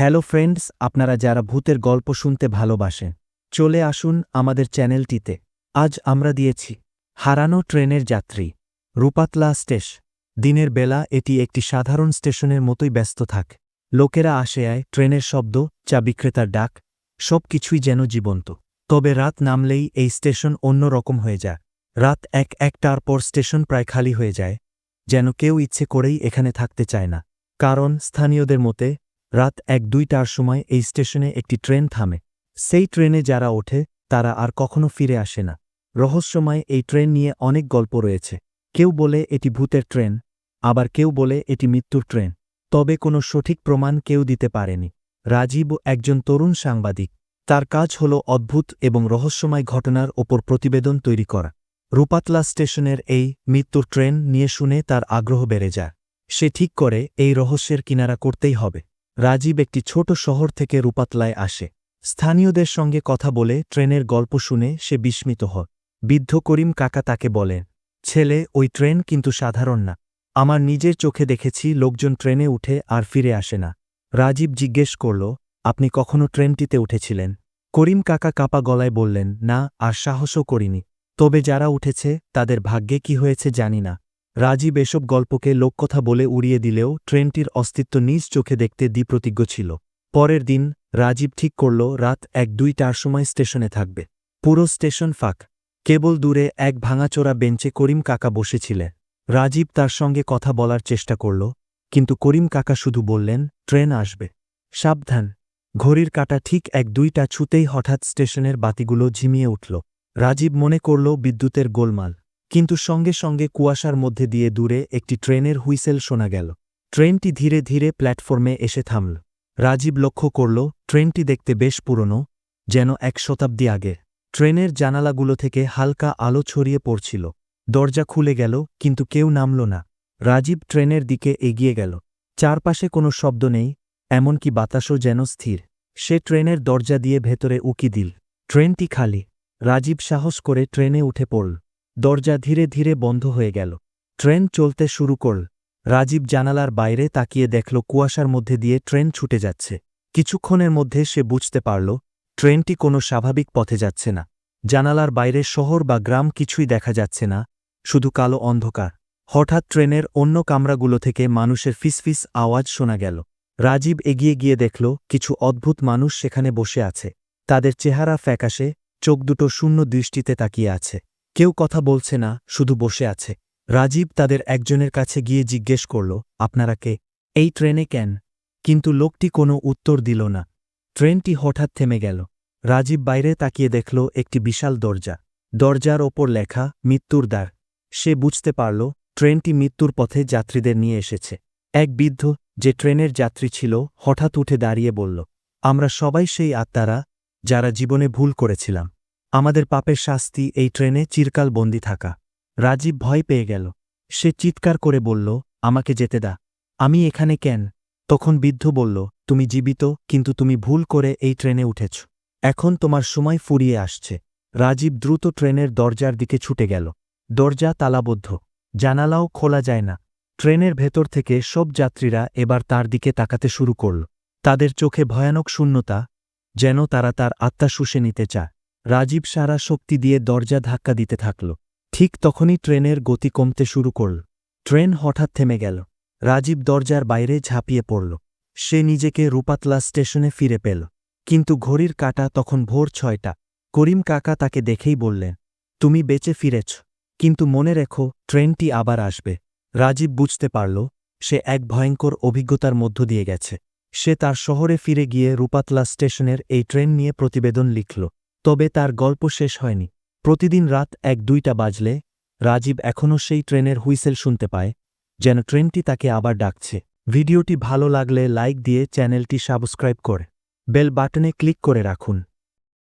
Hello friends, আপনারা যারা ভূতের গল্প শুনতে ভালোবাসেন চলে আসুন আমাদের চ্যানেলটিতে। আজ আমরা দিয়েছি হারানো ট্রেনের যাত্রী, রূপাতলা স্টেশ। দিনের বেলা এটি একটি সাধারণ স্টেশনের মতোই ব্যস্ত থাক। লোকেরা আসে আয়, ট্রেনের শব্দ, চা বিক্রেতার ডাক, সব কিছুই যেন জীবন্ত। তবে রাত নামলেই এই স্টেশন অন্য রকম হয়ে যায়। রাত এক একটার পর স্টেশন প্রায় খালি হয়ে যায়, যেন কেউ ইচ্ছে করেই এখানে থাকতে চায় না। কারণ স্থানীয়দের মতে রাত এক দুইটার সময় এই স্টেশনে একটি ট্রেন থামে। সেই ট্রেনে যারা ওঠে, তারা আর কখনো ফিরে আসে না। রহস্যময় এই ট্রেন নিয়ে অনেক গল্প রয়েছে। কেউ বলে এটি ভূতের ট্রেন, আবার কেউ বলে এটি মৃত্যুর ট্রেন। তবে কোনো সঠিক প্রমাণ কেউ দিতে পারেনি। রাজীব একজন তরুণ সাংবাদিক। তার কাজ হল অদ্ভুত এবং রহস্যময় ঘটনার ওপর প্রতিবেদন তৈরি করা। রূপাতলা স্টেশনের এই মৃত্যুর ট্রেন নিয়ে শুনে তার আগ্রহ বেড়ে যায়। সে ঠিক করে, এই রহস্যের কিনারা করতেই হবে। রাজীব একটি ছোট শহর থেকে রূপাতলায় আসে। স্থানীয়দের সঙ্গে কথা বলে ট্রেনের গল্প শুনে সে বিস্মিত হয়। বৃদ্ধ করিম কাকা তাকে বলেন, ছেলে, ওই ট্রেন কিন্তু সাধারণ না। আমার নিজের চোখে দেখেছি লোকজন ট্রেনে উঠে আর ফিরে আসে না রাজীব জিজ্ঞেস করল, আপনি কখনো ট্রেনটিতে উঠেছিলেন করিম কাকা কাপা গলায় বললেন, না, আর সাহসও করিনি। তবে যারা উঠেছে, তাদের ভাগ্যে কি হয়েছে জানি না। রাজীব এসব গল্পকে লোককথা বলে উড়িয়ে দিলেও ট্রেনটির অস্তিত্ব নিজ চোখে দেখতে দ্বিপ্রতিজ্ঞ ছিল। পরের দিন, রাজীব ঠিক করল, রাত এক দুইটার সময় স্টেশনে থাকবে। পুরো স্টেশন ফাঁক। কেবল দূরে এক ভাঙাচোরা বেঞ্চে করিম কাকা বসেছিলেন। রাজীব তার সঙ্গে কথা বলার চেষ্টা করল, কিন্তু করিম কাকা শুধু বললেন, ট্রেন আসবে। সাবধান। ঘড়ির কাটা ঠিক এক দুইটা ছুতেই হঠাৎ স্টেশনের বাতিগুলো ঝিমিয়ে উঠল। রাজীব মনে করল, বিদ্যুতের গোলমাল। কিন্তু সঙ্গে সঙ্গে কুয়াশার মধ্যে দিয়ে দূরে একটি ট্রেনের হুইসেল শোনা গেল। ট্রেনটি ধীরে ধীরে প্ল্যাটফর্মে এসে থামল। রাজীব লক্ষ্য করল, ট্রেনটি দেখতে বেশ পুরনো, যেন এক শতাব্দী আগে। ট্রেনের জানালাগুলো থেকে হালকা আলো ছড়িয়ে পড়ছিল। দরজা খুলে গেল, কিন্তু কেউ নামল না। রাজীব ট্রেনের দিকে এগিয়ে গেল। চারপাশে কোনো শব্দ নেই, এমনকি বাতাসও যেন স্থির। সে ট্রেনের দরজা দিয়ে ভেতরে উকি দিল। ট্রেনটি খালি। রাজীব সাহস করে ট্রেনে উঠে পড়ল। দরজা ধীরে ধীরে বন্ধ হয়ে গেল। ট্রেন চলতে শুরু করল। রাজীব জানালার বাইরে তাকিয়ে দেখল কুয়াশার মধ্যে দিয়ে ট্রেন ছুটে যাচ্ছে। কিছুক্ষণের মধ্যে সে বুঝতে পারল, ট্রেনটি কোনো স্বাভাবিক পথে যাচ্ছে না। জানালার বাইরে শহর বা গ্রাম কিছুই দেখা যাচ্ছে না, শুধু কালো অন্ধকার। হঠাৎ ট্রেনের অন্য কামরাগুলো থেকে মানুষের ফিসফিস আওয়াজ শোনা গেল। রাজীব এগিয়ে গিয়ে দেখল, কিছু অদ্ভুত মানুষ সেখানে বসে আছে। তাদের চেহারা ফ্যাকাশে, চোখ দুটো শূন্য দৃষ্টিতে তাকিয়ে আছে। কেউ কথা বলছে না, শুধু বসে আছে। রাজীব তাদের একজনের কাছে গিয়ে জিজ্ঞেস করল, আপনারা কে? এই ট্রেনে কেন? কিন্তু লোকটি কোনো উত্তর দিল না। ট্রেনটি হঠাৎ থেমে গেল। রাজীব বাইরে তাকিয়ে দেখল একটি বিশাল দরজা। দরজার ওপর লেখা, মৃত্যুর দ্বার। সে বুঝতে পারল, ট্রেনটি মৃত্যুর পথে যাত্রীদের নিয়ে এসেছে। এক বৃদ্ধ, যে ট্রেনের যাত্রী ছিল, হঠাৎ উঠে দাঁড়িয়ে বলল, আমরা সবাই সেই আত্মারা, যারা জীবনে ভুল করেছিলাম। আমাদের পাপের শাস্তি এই ট্রেনে চিরকাল বন্দি থাকা। রাজীব ভয় পেয়ে গেল। সে চিৎকার করে বলল, আমাকে যেতে দা। আমি এখানে কেন? তখন বৃদ্ধ বলল, তুমি জীবিত, কিন্তু তুমি ভুল করে এই ট্রেনে উঠেছ। এখন তোমার সময় ফুরিয়ে আসছে। রাজীব দ্রুত ট্রেনের দরজার দিকে ছুটে গেল। দরজা তালাবদ্ধ। জানালাও খোলা যায় না। ট্রেনের ভেতর থেকে সব যাত্রীরা এবার তার দিকে তাকাতে শুরু করল। তাদের চোখে ভয়ানক শূন্যতা, যেন তারা তার আত্মা শুষে নিতে চায়। রাজীব সারা শক্তি দিয়ে দরজা ধাক্কা দিতে থাকল। ঠিক তখনই ট্রেনের গতি কমতে শুরু করল। ট্রেন হঠাৎ থেমে গেল। রাজীব দরজার বাইরে ঝাঁপিয়ে পড়ল। সে নিজেকে রূপাতলা স্টেশনে ফিরে পেল। কিন্তু ঘড়ির কাটা তখন ভোর ছয়টা। করিম কাকা তাকে দেখেই বললেন, তুমি বেঁচে ফিরেছ। কিন্তু মনে রেখো, ট্রেনটি আবার আসবে। রাজীব বুঝতে পারল, সে এক ভয়ঙ্কর অভিজ্ঞতার মধ্য দিয়ে গেছে। সে তার শহরে ফিরে গিয়ে রূপাতলা স্টেশনের এই ট্রেন নিয়ে প্রতিবেদন লিখল। তবে তার গল্প শেষ হয়নি। প্রতিদিন রাত এক দুইটা বাজলে রাজীব এখনও সেই ট্রেনের হুইসেল শুনতে পায়, যেন ট্রেনটি তাকে আবার ডাকছে। ভিডিওটি ভালো লাগলে লাইক দিয়ে চ্যানেলটি সাবস্ক্রাইব করে বেল বাটনে ক্লিক করে রাখুন।